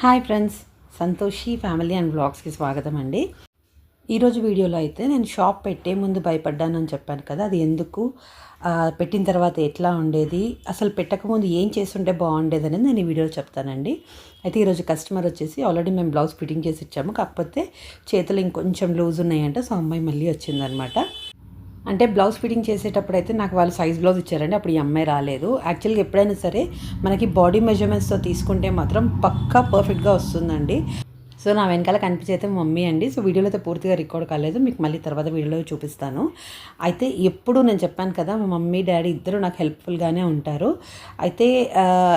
Hi friends Santoshi family and బ్లాగ్స్కి స్వాగతం అండి ఈరోజు వీడియోలో అయితే నేను షాప్ పెట్టే ముందు భయపడ్డానని చెప్పాను కదా అది ఎందుకు? పెట్టిన తర్వాత ఎట్లా ఉండేది? అసలు పెట్టకముందు ఏం చేస్తుంటే బాగుండేది అనేది నేను ఈ వీడియోలో చెప్తానండి. అయితే ఈరోజు కస్టమర్ వచ్చేసి ఆల్రెడీ మేము బ్లౌజ్ ఫిట్టింగ్ చేసి ఇచ్చాము కాకపోతే చేతులు ఇంకొంచెం లూజ్ ఉన్నాయంటే సో అమ్మాయి మళ్ళీ వచ్చిందనమాట. అంటే బ్లౌజ్ ఫిట్టింగ్ చేసేటప్పుడు అయితే నాకు వాళ్ళు సైజ్ బ్లౌజ్ ఇచ్చారండి. అప్పుడు ఈ అమ్మాయి రాలేదు. యాక్చువల్గా ఎప్పుడైనా సరే మనకి బాడీ మెజర్మెంట్స్తో తీసుకుంటే మాత్రం పక్కా పర్ఫెక్ట్గా వస్తుందండి. సో నా వెనకాల కనిపించైతే మమ్మీ అండి. సో వీడియోలో అయితే పూర్తిగా రికార్డ్ కాలేదు. మీకు మళ్ళీ తర్వాత వీడియోలో చూపిస్తాను. అయితే ఎప్పుడు నేను చెప్పాను కదా మా మమ్మీ డాడీ ఇద్దరు నాకు హెల్ప్ఫుల్గానే ఉంటారు. అయితే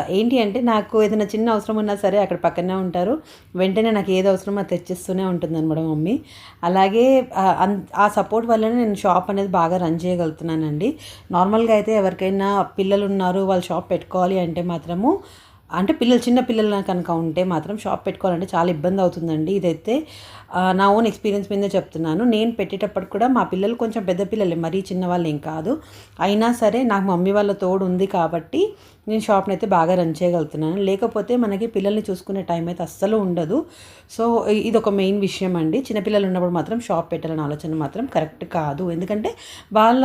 ఏంటి అంటే నాకు ఏదైనా చిన్న అవసరం ఉన్నా సరే అక్కడ పక్కనే ఉంటారు. వెంటనే నాకు ఏది అవసరమో అది తెచ్చిస్తూనే ఉంటుంది అనమాట మమ్మీ. అలాగే అన్- ఆ సపోర్ట్ వల్లనే నేను షాప్ అనేది బాగా రన్ చేయగలుగుతున్నానండి. నార్మల్గా అయితే ఎవరికైనా పిల్లలు ఉన్నారు వాళ్ళు షాప్ పెట్టుకోవాలి అంటే మాత్రము అంటే పిల్లలు చిన్న పిల్లలు కనుక ఉంటే మాత్రం షాప్ పెట్టుకోవాలంటే చాలా ఇబ్బంది అవుతుందండి. ఇదైతే నా ఓన్ ఎక్స్పీరియన్స్ మీదే చెప్తున్నాను. నేను పెట్టేటప్పుడు కూడా మా పిల్లలు కొంచెం పెద్ద పిల్లలే మరీ చిన్న వాళ్ళు ఏం కాదు. అయినా సరే నాకు మమ్మీ వాళ్ళ తోడు ఉంది కాబట్టి నేను షాప్ని అయితే బాగా రన్ చేయగలుగుతున్నాను. లేకపోతే మనకి పిల్లల్ని చూసుకునే టైం అయితే అస్సలు ఉండదు. సో ఇది ఒక మెయిన్ విషయం అండి. చిన్నపిల్లలు ఉన్నప్పుడు మాత్రం షాప్ పెట్టాలనే ఆలోచన మాత్రం కరెక్ట్ కాదు. ఎందుకంటే వాళ్ళ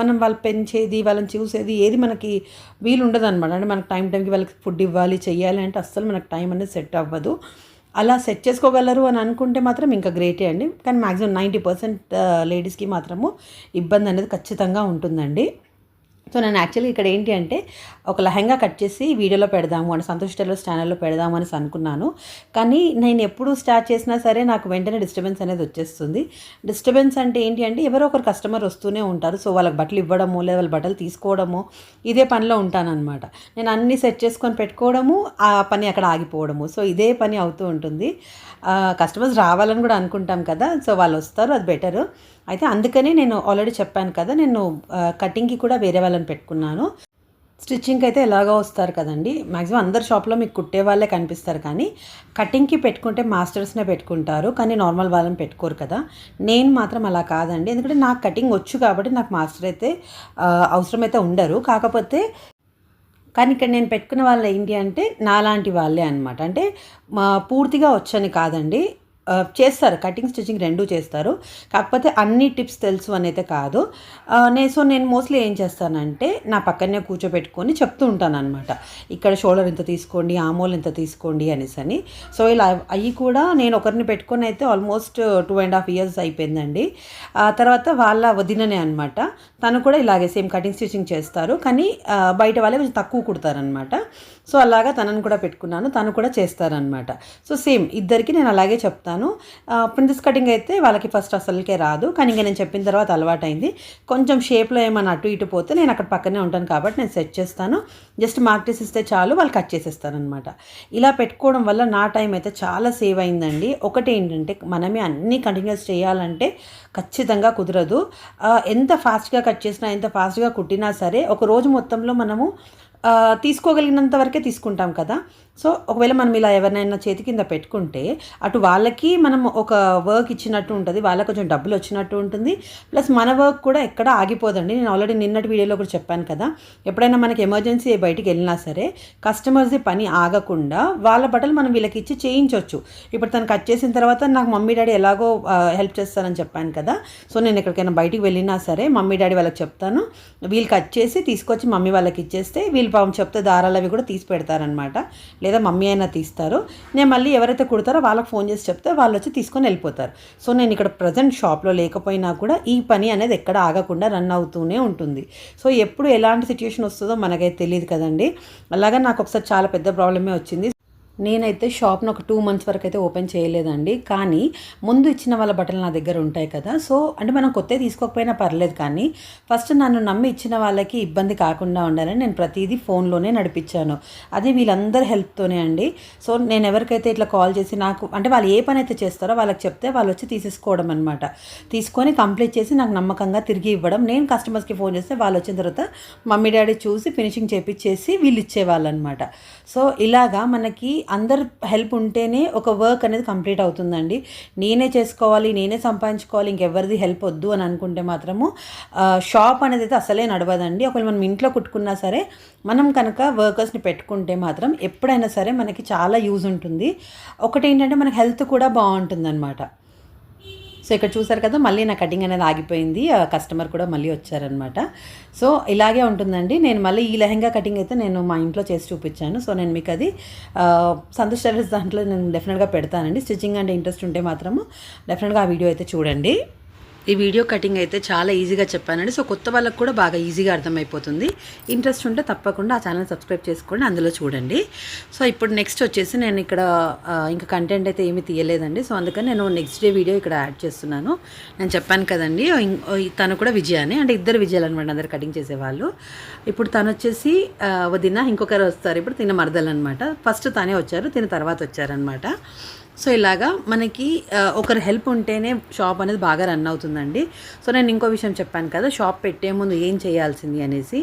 మనం వాళ్ళు పెంచేది వాళ్ళని చూసేది ఏది మనకి వీలు ఉండదు అనమాట అంటే మనకి టైం టైంకి వాళ్ళకి ఫుడ్ ఇవ్వాలి చేయాలి అంటే అస్సలు మనకు టైం అనేది సెట్ అవ్వదు. అలా సెట్ చేసుకోగలరు అని అనుకుంటే మాత్రం ఇంకా గ్రేటే అండి. కానీ మ్యాక్సిమం నైంటీ పర్సెంట్ లేడీస్కి మాత్రము ఇబ్బంది అనేది ఖచ్చితంగా ఉంటుందండి. సో నేను యాక్చువల్లీ ఇక్కడ ఏంటి అంటే ఒక లెహంగా కట్ చేసి వీడియోలో పెడదాము అని సంతోష్ టెలర్స్ ఛానల్లో పెడదాము అని అనుకున్నాను. కానీ నేను ఎప్పుడు స్టార్ట్ చేసినా సరే నాకు వెంటనే డిస్టర్బెన్స్ అనేది వచ్చేస్తుంది. డిస్టర్బెన్స్ అంటే ఏంటి అంటే ఎవరో ఒకరు కస్టమర్ వస్తూనే ఉంటారు. సో వాళ్ళకి బట్టలు ఇవ్వడము లేదా వాళ్ళ బట్టలు తీసుకోవడము ఇదే పనిలో ఉంటానన్నమాట. నేను అన్నీ సెట్ చేసుకొని పెట్టుకోవడము ఆ పని అక్కడ ఆగిపోవడము. సో ఇదే పని అవుతూ ఉంటుంది. కస్టమర్స్ రావాలని కూడా అనుకుంటాం కదా. సో వాళ్ళు వస్తారు అది బెటరు అయితే అందుకనే నేను ఆల్రెడీ చెప్పాను కదా నేను కటింగ్కి కూడా వేరే వాళ్ళని పెట్టుకున్నాను. స్టిచ్చింగ్కి అయితే ఎలాగో వస్తారు కదండి. మ్యాక్సిమం అందరు షాప్లో మీకు కుట్టే వాళ్ళే కనిపిస్తారు కానీ కటింగ్కి పెట్టుకుంటే మాస్టర్స్నే పెట్టుకుంటారు కానీ నార్మల్ వాళ్ళని పెట్టుకోరు కదా. నేను మాత్రం అలా కాదండి. ఎందుకంటే నాకు కటింగ్ వచ్చు కాబట్టి నాకు మాస్టర్ అయితే అవసరమైతే ఉండరు. కాకపోతే కానీ ఇక్కడ నేను పెట్టుకున్న వాళ్ళు ఏంటి అంటే నాలాంటి వాళ్ళే అనమాట అంటే మా పూర్తిగా వచ్చని కాదండి. చేస్తారు. కటింగ్ స్టిచ్చింగ్ రెండూ చేస్తారు. కాకపోతే అన్ని టిప్స్ తెలుసు అని అయితే కాదు నేను సో నేను మోస్ట్లీ ఏం చేస్తానంటే నా పక్కనే కూర్చోబెట్టుకొని చెప్తూ ఉంటాను అనమాట ఇక్కడ షోల్డర్ ఇంత తీసుకోండి ఆమోల్ ఇంత తీసుకోండి అనేసి అని సో ఇలా అవి కూడా నేను ఒకరిని పెట్టుకొని అయితే almost two and half years అయిపోయిందండి. ఆ తర్వాత వాళ్ళ వదిననే అనమాట తను కూడా ఇలాగే సేమ్ కటింగ్ స్టిచ్చింగ్ చేస్తారు. కానీ బయట వాళ్ళే కొంచెం తక్కువ కుడతారనమాట సో అలాగా తనను కూడా పెట్టుకున్నాను. తను కూడా చేస్తారనమాట సో సేమ్ ఇద్దరికి నేను అలాగే చెప్తాను. ప్రిన్సెస్ కటింగ్ అయితే వాళ్ళకి ఫస్ట్ అసలుకే రాదు. కానీ ఇంకా నేను చెప్పిన తర్వాత అలవాటైంది. కొంచెం షేప్లో ఏమైనా అటు ఇటు పోతే నేను అక్కడ పక్కనే ఉంటాను కాబట్టి నేను సెట్ చేస్తాను. జస్ట్ మార్క్టీస్ ఇస్తే చాలు వాళ్ళు కట్ చేసేస్తారనమాట ఇలా పెట్టుకోవడం వల్ల నా టైం అయితే చాలా సేవ్ అయిందండి. ఒకటి ఏంటంటే మనమే అన్నీ కంటిన్యూస్ చేయాలంటే ఖచ్చితంగా కుదరదు. ఎంత ఫాస్ట్గా కట్ చేసినా ఎంత ఫాస్ట్గా కుట్టినా సరే ఒక రోజు మొత్తంలో మనము తీసుకోగలిగినంత వరకే తీసుకుంటాం కదా. సో ఒకవేళ మనం ఇలా ఎవరినైనా చేతి కింద పెట్టుకుంటే అటు వాళ్ళకి మనం ఒక వర్క్ ఇచ్చినట్టు ఉంటుంది వాళ్ళకి కొంచెం డబ్బులు వచ్చినట్టు ఉంటుంది. ప్లస్ మన వర్క్ కూడా ఎక్కడ ఆగిపోదండి. నేను ఆల్రెడీ నిన్నటి వీడియోలో కూడా చెప్పాను కదా ఎప్పుడైనా మనకి ఎమర్జెన్సీ బయటికి వెళ్ళినా సరే కస్టమర్స్ది పని ఆగకుండా వాళ్ళ బట్టలు మనం వీళ్ళకి ఇచ్చి చేయించవచ్చు ఇప్పుడు తను కట్ చేసిన తర్వాత నాకు మమ్మీ డాడీ ఎలాగో హెల్ప్ చేస్తానని చెప్పాను కదా సో నేను ఎక్కడికైనా బయటికి వెళ్ళినా సరే మమ్మీ డాడీ వాళ్ళకి చెప్తాను. వీళ్ళు కట్ చేసి తీసుకొచ్చి మమ్మీ వాళ్ళకి ఇచ్చేస్తే వీళ్ళు పాపం చెప్తే దారాలు అవి కూడా తీసి పెడతారనమాట లేదా మమ్మీ అయినా తీస్తారు. నేను మళ్ళీ ఎవరైతే కుడతారో వాళ్ళకి ఫోన్ చేసి చెప్తే వాళ్ళు వచ్చి తీసుకొని వెళ్ళిపోతారు. సో నేను ఇక్కడ ప్రజెంట్ షాప్లో లేకపోయినా కూడా ఈ పని అనేది ఎక్కడ ఆగకుండా రన్ అవుతూనే ఉంటుంది. సో ఎప్పుడు ఎలాంటి సిచ్యుయేషన్ వస్తుందో మనకైతే తెలియదు కదండి. అలాగా నాకు ఒకసారి చాలా పెద్ద ప్రాబ్లమే వచ్చింది. నేనైతే షాప్ను ఒక టూ మంత్స్ వరకు అయితే ఓపెన్ చేయలేదండి. కానీ ముందు ఇచ్చిన వాళ్ళ బట్టలు నా దగ్గర ఉంటాయి కదా. సో అంటే మనం కొత్త తీసుకోకపోయినా పర్లేదు కానీ ఫస్ట్ నన్ను నమ్మి ఇచ్చిన వాళ్ళకి ఇబ్బంది కాకుండా ఉండాలని నేను ప్రతిదీ ఫోన్లోనే నడిపించాను. అది వీళ్ళందరి హెల్ప్తోనే అండి. సో నేను ఎవరికైతే ఇట్లా కాల్ చేసి నాకు అంటే వాళ్ళు ఏ పని అయితే చేస్తారో వాళ్ళకి చెప్తే వాళ్ళు వచ్చి తీసేసుకోవడం అనమాట తీసుకొని కంప్లీట్ చేసి నాకు నమ్మకంగా తిరిగి ఇవ్వడం. నేను కస్టమర్స్కి ఫోన్ చేస్తే వాళ్ళు వచ్చిన తర్వాత మమ్మీ డాడీ చూసి ఫినిషింగ్ చేపించేసి వీళ్ళు ఇచ్చేవాళ్ళు అనమాట సో ఇలాగా మనకి అందరు హెల్ప్ ఉంటేనే ఒక వర్క్ అనేది కంప్లీట్ అవుతుందండి. నేనే చేసుకోవాలి నేనే సంపాదించుకోవాలి ఇంకెవరిది హెల్ప్ వద్దు అని అనుకుంటే మాత్రము షాప్ అనేది అయితే అసలే నడవదండి. ఒకవేళ మనం ఇంట్లో కుట్టుకున్నా సరే మనం కనుక వర్కర్స్ని పెట్టుకుంటే మాత్రం ఎప్పుడైనా సరే మనకి చాలా యూజ్ ఉంటుంది. ఒకటి ఏంటంటే మనకి హెల్త్ కూడా బాగుంటుందన్నమాట. సో ఇక్కడ చూసారు కదా మళ్ళీ నా కటింగ్ అనేది ఆగిపోయింది. ఆ కస్టమర్ కూడా మళ్ళీ వచ్చారనమాట సో ఇలాగే ఉంటుందండి. నేను మళ్ళీ ఈ లెహంగా కటింగ్ అయితే నేను మా ఇంట్లో చేసి చూపించాను. సో నేను మీకు అది సంతోష్ టెలర్స్ దాంట్లో నేను డెఫినెట్గా పెడతానండి. స్టిచ్చింగ్ అంటే ఇంట్రెస్ట్ ఉంటే మాత్రము డెఫినెట్గా ఆ వీడియో అయితే చూడండి. ఈ వీడియో కటింగ్ అయితే చాలా ఈజీగా చెప్పానండి. సో కొత్త వాళ్ళకు కూడా బాగా ఈజీగా అర్థమైపోతుంది. ఇంట్రెస్ట్ ఉంటే తప్పకుండా ఆ ఛానల్ సబ్స్క్రైబ్ చేసుకోండి. అందులో చూడండి. సో ఇప్పుడు నెక్స్ట్ వచ్చేసి నేను ఇక్కడ ఇంకా కంటెంట్ అయితే ఏమీ తీయలేదండి. సో అందుకని నేను నెక్స్ట్ డే వీడియో ఇక్కడ యాడ్ చేస్తున్నాను. నేను చెప్పాను కదండి తను కూడా విజయాన్ని అంటే ఇద్దరు విజయాలు అనమాట అందరు కటింగ్ చేసేవాళ్ళు. ఇప్పుడు తను వచ్చేసి ఆ, వదిన ఇంకొకరు వస్తారు. ఇప్పుడు తిన మరదలు అనమాట. ఫస్ట్ తనే వచ్చారు తిన తర్వాత వచ్చారనమాట. సో ఇలాగా మనకి ఒకరి హెల్ప్ ఉంటేనే షాప్ అనేది బాగా రన్ అవుతుందండి. సో నేను ఇంకో విషయం చెప్పాను కదా షాప్ పెట్టే ముందు ఏం చేయాల్సింది అనేసి.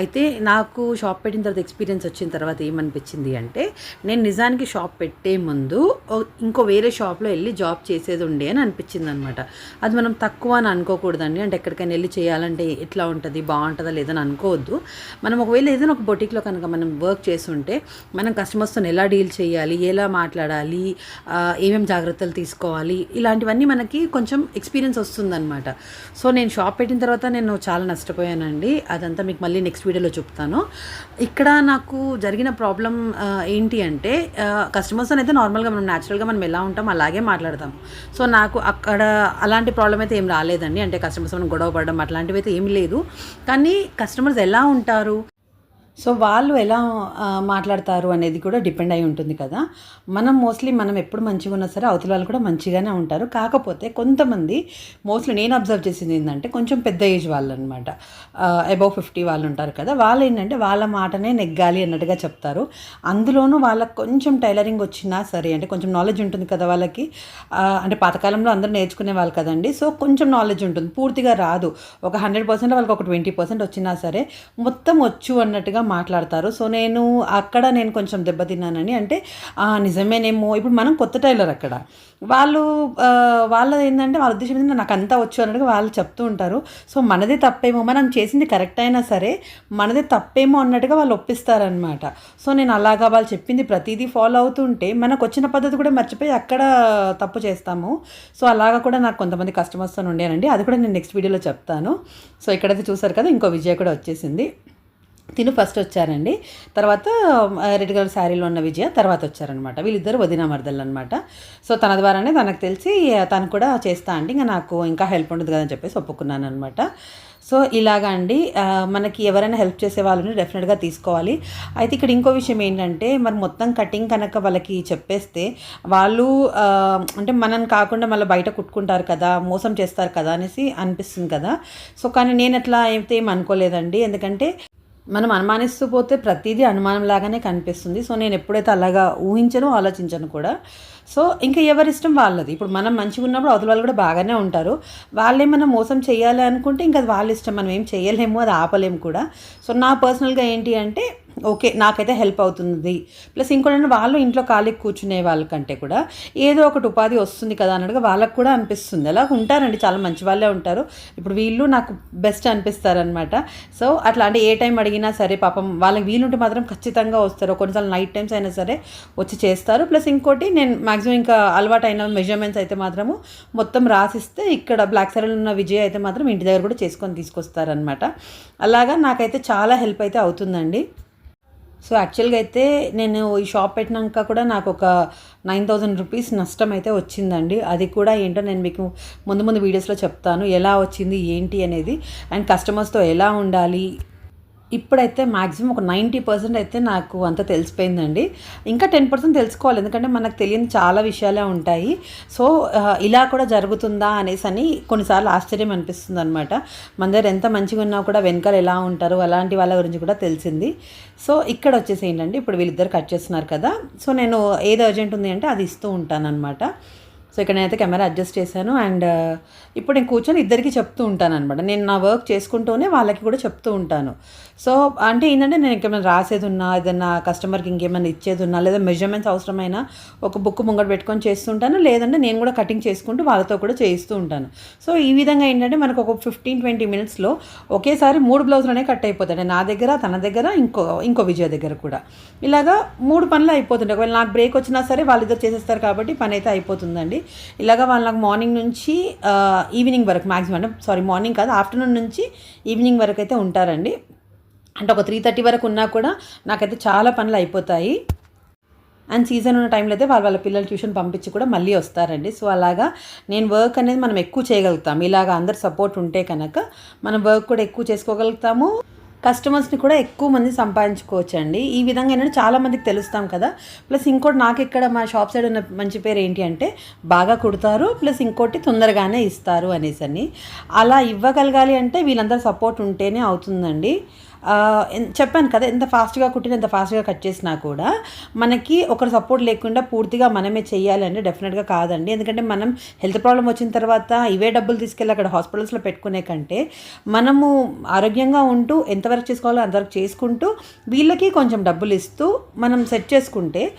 అయితే నాకు షాప్ పెట్టిన తర్వాత ఎక్స్పీరియన్స్ వచ్చిన తర్వాత ఏమనిపించింది అంటే నేను నిజానికి షాప్ పెట్టే ముందు ఇంకో వేరే షాప్లో వెళ్ళి జాబ్ చేసేది ఉండే అని అనిపించింది అనమాట అది మనం తక్కువ అని అనుకోకూడదండి. అంటే ఎక్కడికైనా వెళ్ళి చేయాలంటే ఎట్లా ఉంటుంది బాగుంటుందా లేదని అనుకోవద్దు. మనం ఒకవేళ ఏదైనా ఒక బొటిక్లో కనుక మనం వర్క్ చేస్తుంటే మనం కస్టమర్స్తో ఎలా డీల్ చేయాలి ఎలా మాట్లాడాలి ఏమేమి జాగ్రత్తలు తీసుకోవాలి? ఇలాంటివన్నీ మనకి కొంచెం ఎక్స్పీరియన్స్ వస్తుందన్నమాట. సో నేను షాప్ పెట్టిన తర్వాత నేను చాలా నష్టపోయానండి. అదంతా మీకు మళ్ళీ నెక్స్ట్ వీడియోలో చెప్తాను. ఇక్కడ నాకు జరిగిన ప్రాబ్లం ఏంటి అంటే కస్టమర్స్ అయితే నార్మల్గా మనం న్యాచురల్గా మనం ఎలా ఉంటాం అలాగే మాట్లాడతాం సో నాకు అక్కడ అలాంటి ప్రాబ్లం అయితే ఏం రాలేదండి. అంటే కస్టమర్స్ మనం గొడవ పడడం అట్లాంటివి అయితే ఏం లేదు. కానీ కస్టమర్స్ ఎలా ఉంటారు? సో వాళ్ళు ఎలా మాట్లాడతారు అనేది కూడా డిపెండ్ అయి ఉంటుంది కదా. మనం మోస్ట్లీ మనం ఎప్పుడు మంచిగా ఉన్నా సరే అవతల వాళ్ళు కూడా మంచిగానే ఉంటారు. కాకపోతే కొంతమంది మోస్ట్లీ నేను అబ్జర్వ్ చేసింది ఏంటంటే కొంచెం పెద్ద ఏజ్ వాళ్ళు అనమాట అబౌవ్ ఫిఫ్టీ వాళ్ళు ఉంటారు కదా. వాళ్ళు ఏంటంటే వాళ్ళ మాటనే నెగ్గాలి అన్నట్టుగా చెప్తారు. అందులోనూ వాళ్ళకి కొంచెం టైలరింగ్ వచ్చినా సరే అంటే కొంచెం నాలెడ్జ్ ఉంటుంది కదా వాళ్ళకి. అంటే పాతకాలంలో అందరూ నేర్చుకునే వాళ్ళు కదండి. సో కొంచెం నాలెడ్జ్ ఉంటుంది. పూర్తిగా రాదు. ఒక హండ్రెడ్ పర్సెంట్ వాళ్ళకి ఒక ట్వంటీ పర్సెంట్ వచ్చినా సరే మొత్తం వచ్చు అన్నట్టుగా మాట్లాడతారు. సో నేను అక్కడ నేను కొంచెం దెబ్బతిన్నానని అంటే నిజమేనేమో ఇప్పుడు మనం కొత్త టైలర్ అక్కడ. వాళ్ళు వాళ్ళ వాళ్ళది ఏంటంటే వాళ్ళ ఉద్దేశం ఏంటంటే నాకు అంతా వచ్చు అన్నట్టుగా వాళ్ళు చెప్తూ ఉంటారు. సో మనదే తప్పేమో మనం చేసింది కరెక్ట్ అయినా సరే మనదే తప్పేమో అన్నట్టుగా వాళ్ళు ఒప్పిస్తారనమాట సో నేను అలాగా వాళ్ళు చెప్పింది ప్రతిదీ ఫాలో అవుతుంటే మనకు వచ్చిన పద్ధతి కూడా మర్చిపోయి అక్కడ తప్పు చేస్తాము. సో అలాగా కూడా నాకు కొంతమంది కస్టమర్స్తో ఉండేనండి అది కూడా నేను నెక్స్ట్ వీడియోలో చెప్తాను. సో ఇక్కడైతే చూసారు కదా ఇంకో విజయ కూడా వచ్చేసింది. తిను ఫస్ట్ వచ్చారండి. తర్వాత రెడ్ కలర్ శారీలో ఉన్న విజయ తర్వాత వచ్చారనమాట వీళ్ళిద్దరు వదిన మరదలు అనమాట సో తన ద్వారానే తనకు తెలిసి తను కూడా చేస్తా అండి ఇంకా నాకు ఇంకా హెల్ప్ ఉండదు కదని చెప్పేసి ఒప్పుకున్నాను అనమాట సో ఇలాగా అండి. మనకి ఎవరైనా హెల్ప్ చేసే వాళ్ళని డెఫినెట్గా తీసుకోవాలి. అయితే ఇక్కడ ఇంకో విషయం ఏంటంటే మరి మొత్తం కటింగ్ కనుక వాళ్ళకి చెప్పేస్తే వాళ్ళు అంటే మనం కాకుండా మళ్ళీ బయట కుట్టుకుంటారు కదా మోసం చేస్తారు కదా అనేసి అనిపిస్తుంది కదా. సో కానీ నేను అట్లా అయితే ఏం అనుకోలేదండి. ఎందుకంటే మనం అనుమానిస్తూ పోతే ప్రతిదీ అనుమానం లాగానే కనిపిస్తుంది. సో నేను ఎప్పుడైతే అలాగా ఊహించను ఆలోచించను కూడా. సో ఇంకా ఎవరిష్టం వాళ్ళది. ఇప్పుడు మనం మంచిగా ఉన్నప్పుడు అవతల వాళ్ళు కూడా బాగానే ఉంటారు. వాళ్ళే మనం మోసం చేయాలి అనుకుంటే ఇంకా అది వాళ్ళ ఇష్టం. మనం ఏం చేయలేము అది ఆపలేము కూడా. సో నా పర్సనల్గా ఏంటి అంటే ఓకే నాకైతే హెల్ప్ అవుతుంది. ప్లస్ ఇంకోటి వాళ్ళు ఇంట్లో ఖాళీ కూర్చునే వాళ్ళకంటే కూడా ఏదో ఒకటి ఉపాధి వస్తుంది కదా అన్నట్టుగా వాళ్ళకు కూడా అనిపిస్తుంది. అలా ఉంటారండి చాలా మంచి వాళ్ళే ఉంటారు. ఇప్పుడు వీళ్ళు నాకు బెస్ట్ అనిపిస్తారనమాట సో అట్లా అంటే ఏ టైం అడిగినా సరే పాపం వాళ్ళకి వీలుంటే మాత్రం ఖచ్చితంగా వస్తారు. కొన్నిసార్లు నైట్ టైమ్స్ అయినా సరే వచ్చి చేస్తారు. ప్లస్ ఇంకోటి నేను మాక్సిమం ఇంకా అలవాటైన మెజర్మెంట్స్ అయితే మాత్రము మొత్తం రాసిస్తే ఇక్కడ బ్లాక్ సైడ్ ఉన్న విజయ్ అయితే మాత్రం ఇంటి దగ్గర కూడా చేసుకొని తీసుకొస్తారనమాట అలాగా నాకైతే చాలా హెల్ప్ అయితే అవుతుందండి. సో యాక్చువల్గా అయితే నేను ఈ షాప్ పెట్టినాక కూడా నాకు ఒక నైన్ థౌజండ్ రూపీస్ నష్టం అయితే వచ్చిందండి. అది కూడా ఏంటో నేను మీకు ముందు ముందు వీడియోస్లో చెప్తాను. ఎలా వచ్చింది ఏంటి అనేది. అండ్ కస్టమర్స్తో ఎలా ఉండాలి ఇప్పుడైతే మ్యాక్సిమం ఒక నైంటీ పర్సెంట్ అయితే నాకు అంత తెలిసిపోయిందండి. ఇంకా టెన్ పర్సెంట్ తెలుసుకోవాలి. ఎందుకంటే మనకు తెలియని చాలా విషయాలే ఉంటాయి. సో ఇలా కూడా జరుగుతుందా అనేసి అని కొన్నిసార్లు ఆశ్చర్యం అనిపిస్తుంది అనమాట మన దగ్గర ఎంత మంచిగా ఉన్నా కూడా వెనకాల ఎలా ఉంటారు అలాంటి వాళ్ళ గురించి కూడా తెలిసింది. సో ఇక్కడ వచ్చేసి ఏంటంటే ఇప్పుడు వీళ్ళిద్దరు కట్ చేస్తున్నారు కదా. సో నేను ఏది అర్జెంట్ ఉంది అంటే అది ఇస్తూ ఉంటాను అనమాట ఇక్కడ నేనైతే కెమెరా అడ్జస్ట్ చేశాను అండ్ uh, ఇప్పుడు నేను కూర్చొని ఇద్దరికి చెప్తూ ఉంటాను అనమాట నేను నా వర్క్ చేసుకుంటూనే వాళ్ళకి కూడా చెప్తూ ఉంటాను. సో అంటే ఏంటంటే నేను ఇంకేమైనా రాసేది ఉన్నా ఏదైనా కస్టమర్కి ఇంకేమైనా ఇచ్చేది ఉన్నా లేదా మెజర్మెంట్స్ అవసరమైన ఒక బుక్ ముంగట పెట్టుకొని చేస్తుంటాను. లేదంటే నేను కూడా కటింగ్ చేసుకుంటూ వాళ్ళతో కూడా చేయిస్తూ ఉంటాను. సో ఈ విధంగా ఏంటంటే మనకు ఒక ఫిఫ్టీన్ ట్వంటీ మినిట్స్లో ఒకేసారి మూడు బ్లౌజులనే కట్ అయిపోతాయి. నా దగ్గర తన దగ్గర ఇంకో ఇంకో విజయ దగ్గర కూడా. ఇలాగా మూడు పనులు అయిపోతుంటాయి. ఒకవేళ నాకు బ్రేక్ వచ్చినా సరే వాళ్ళిద్దరు చేసేస్తారు కాబట్టి పని అయితే అయిపోతుందండి. ఇలాగా వాళ్ళు నాకు మార్నింగ్ నుంచి ఈవినింగ్ వరకు మ్యాక్సిమం అంటే సారీ మార్నింగ్ కాదు ఆఫ్టర్నూన్ నుంచి ఈవినింగ్ వరకు అయితే ఉంటారండి. అంటే ఒక త్రీ థర్టీ వరకు ఉన్నా కూడా నాకైతే చాలా పనులు అయిపోతాయి. అండ్ సీజన్ ఉన్న టైంలో అయితే వాళ్ళ వాళ్ళ పిల్లలు ట్యూషన్ పంపించి కూడా మళ్ళీ వస్తారండి. సో అలాగా నేను వర్క్ అనేది మనం ఎక్కువ చేయగలుగుతాం. ఇలాగ అందరు సపోర్ట్ ఉంటే కనుక మనం వర్క్ కూడా ఎక్కువ చేసుకోగలుగుతాము. కస్టమర్స్ని కూడా ఎక్కువ మంది సంపాదించుకోవచ్చు అండి ఈ విధంగా ఏంటంటే చాలా మందికి తెలుస్తాం కదా. ప్లస్ ఇంకోటి నాకు ఇక్కడ మా షాప్ సైడ్ ఉన్న మంచి పేరు ఏంటి అంటే బాగా కుడతారు ప్లస్ ఇంకోటి తొందరగానే ఇస్తారు అనేసి అని అలా ఇవ్వగలగాలి అంటే వీళ్ళందరూ సపోర్ట్ ఉంటేనే అవుతుందండి. చెప్పాను కదా ఎంత ఫాస్ట్గా కుట్టిన ఎంత ఫాస్ట్గా కట్ చేసినా కూడా మనకి ఒకరు సపోర్ట్ లేకుండా పూర్తిగా మనమే చెయ్యాలి డెఫినెట్గా కాదండి. ఎందుకంటే మనం హెల్త్ ప్రాబ్లం వచ్చిన తర్వాత ఇవే డబ్బులు తీసుకెళ్ళి అక్కడ హాస్పిటల్స్లో పెట్టుకునే కంటే మనము ఆరోగ్యంగా ఉంటూ ఎంతవరకు చేసుకోవాలో అంతవరకు చేసుకుంటూ వీళ్ళకి కొంచెం డబ్బులు ఇస్తూ మనం సెట్ చేసుకుంటే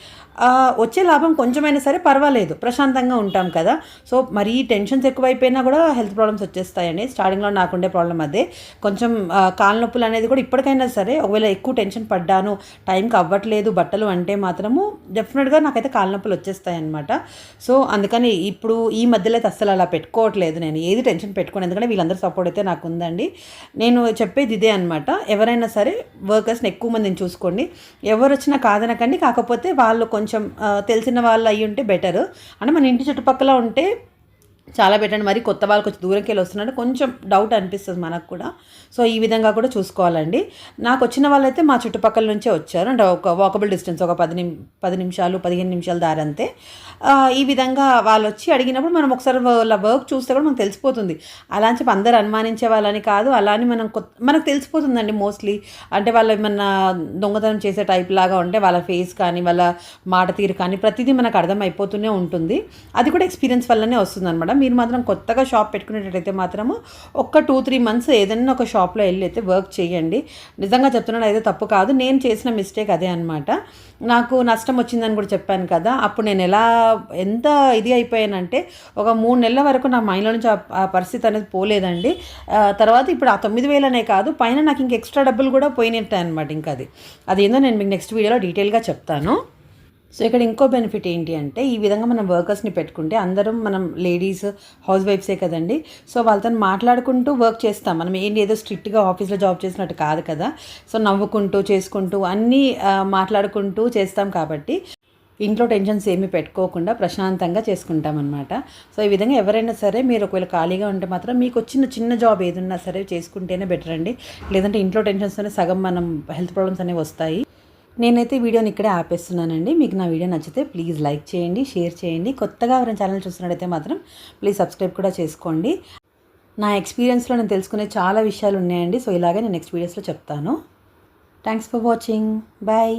వచ్చే లాభం కొంచెమైనా సరే పర్వాలేదు. ప్రశాంతంగా ఉంటాం కదా. సో మరీ టెన్షన్స్ ఎక్కువైపోయినా కూడా హెల్త్ ప్రాబ్లమ్స్ వచ్చేస్తాయండి. స్టార్టింగ్లో నాకుండే ప్రాబ్లం అదే. కొంచెం కాళ్ళ నొప్పులు అనేది కూడా ఇప్పటికైనా సరే ఒకవేళ ఎక్కువ టెన్షన్ పడ్డాను టైంకి అవ్వట్లేదు బట్టలు అంటే మాత్రము డెఫినెట్గా నాకైతే కాళ్ళ నొప్పులు వచ్చేస్తాయి అనమాట సో అందుకని ఇప్పుడు ఈ మధ్యలో అయితే అస్సలు అలా పెట్టుకోవట్లేదు. నేను ఏది టెన్షన్ పెట్టుకోను. ఎందుకంటే వీళ్ళందరూ సపోర్ట్ అయితే నాకు ఉందండి నేను చెప్పేది ఇదే అనమాట ఎవరైనా సరే వర్కర్స్ని ఎక్కువ మందిని చూసుకోండి. ఎవరు వచ్చినా కాదనకండి. కాకపోతే వాళ్ళు కొంచెం కొంచెం తెలిసిన వాళ్ళు అయ్యి ఉంటే బెటర్. అంటే మన ఇంటి చుట్టుపక్కల ఉంటే చాలా పెట్టండి మరి కొత్త వాళ్ళు కొంచెం దూరంకి వెళ్ళి వస్తున్నట్టు కొంచెం డౌట్ అనిపిస్తుంది మనకు కూడా. సో ఈ విధంగా కూడా చూసుకోవాలండి. నాకు వచ్చిన వాళ్ళైతే మా చుట్టుపక్కల నుంచే వచ్చారు. అంటే ఒక వాకబుల్ డిస్టెన్స్ ఒక పది నిమి పది నిమిషాలు పదిహేను నిమిషాల దారి అంతే. ఈ విధంగా వాళ్ళు వచ్చి అడిగినప్పుడు మనం ఒకసారి వాళ్ళ వర్క్ చూస్తే కూడా మనకు తెలిసిపోతుంది. అలా అని చెప్పి అందరు అనుమానించే వాళ్ళని కాదు. అలా అని మనం కొత్త మనకు తెలిసిపోతుందండి మోస్ట్లీ అంటే వాళ్ళు ఏమన్నా దొంగతనం చేసే టైప్ లాగా ఉంటే వాళ్ళ ఫేస్ కానీ వాళ్ళ మాట తీరు కానీ ప్రతిదీ మనకు అర్థమైపోతూనే ఉంటుంది. అది కూడా ఎక్స్పీరియన్స్ వల్లనే వస్తుంది అనమాట మీరు మాత్రం కొత్తగా షాప్ పెట్టుకునేటట్టయితే మాత్రము ఒక్క టూ త్రీ మంత్స్ ఏదైనా ఒక షాప్లో వెళ్ళి అయితే వర్క్ చేయండి. నిజంగా చెప్తున్నాను అయితే తప్పు కాదు. నేను చేసిన మిస్టేక్ అదే అనమాట నాకు నష్టం వచ్చిందని కూడా చెప్పాను కదా. అప్పుడు నేను ఎలా ఎంత ఇది అయిపోయానంటే ఒక మూడు నెలల వరకు నా మైండ్లో నుంచి ఆ- పరిస్థితి అనేది పోలేదండి. తర్వాత ఇప్పుడు ఆ తొమ్మిది వేలనే కాదు పైన నాకు ఇంక ఎక్స్ట్రా డబ్బులు కూడా పోయినట్టే అనమాట ఇంకా అది. అది ఏందో నేను మీకు నెక్స్ట్ వీడియోలో డీటెయిల్గా చెప్తాను. సో ఇక్కడ ఇంకో బెనిఫిట్ ఏంటి అంటే ఈ విధంగా మనం వర్కర్స్ని పెట్టుకుంటే అందరం మనం లేడీస్ హౌస్ వైఫ్సే కదండి. సో వాళ్ళతో మాట్లాడుకుంటూ వర్క్ చేస్తాం. మనం ఏంటి ఏదో స్ట్రిక్ట్గా ఆఫీస్లో జాబ్ చేసినట్టు కాదు కదా. సో నవ్వుకుంటూ చేసుకుంటూ అన్నీ మాట్లాడుకుంటూ చేస్తాం కాబట్టి ఇంట్లో టెన్షన్స్ ఏమీ పెట్టుకోకుండా ప్రశాంతంగా చేసుకుంటాం అనమాట సో ఈ విధంగా ఎవరైనా సరే మీరు ఒకవేళ ఖాళీగా ఉంటే మాత్రం మీకు వచ్చిన చిన్న జాబ్ ఏదున్నా సరే చేసుకుంటేనే బెటర్ అండి. లేదంటే ఇంట్లో టెన్షన్స్తోనే సగం మనం హెల్త్ ప్రాబ్లమ్స్ అనేవి వస్తాయి. నేనైతే వీడియోని ఇక్కడే ఆపేస్తున్నానండి. మీకు నా వీడియో నచ్చితే ప్లీజ్ లైక్ చేయండి షేర్ చేయండి. కొత్తగా ఎవరైనా ఛానల్ చూస్తున్నట్టయితే మాత్రం ప్లీజ్ సబ్స్క్రైబ్ కూడా చేసుకోండి. నా ఎక్స్పీరియన్స్లో నేను తెలుసుకునే చాలా విషయాలు ఉన్నాయండి. సో ఇలాగే నేను నెక్స్ట్ వీడియోస్లో చెప్తాను. Thanks for watching. బాయ్.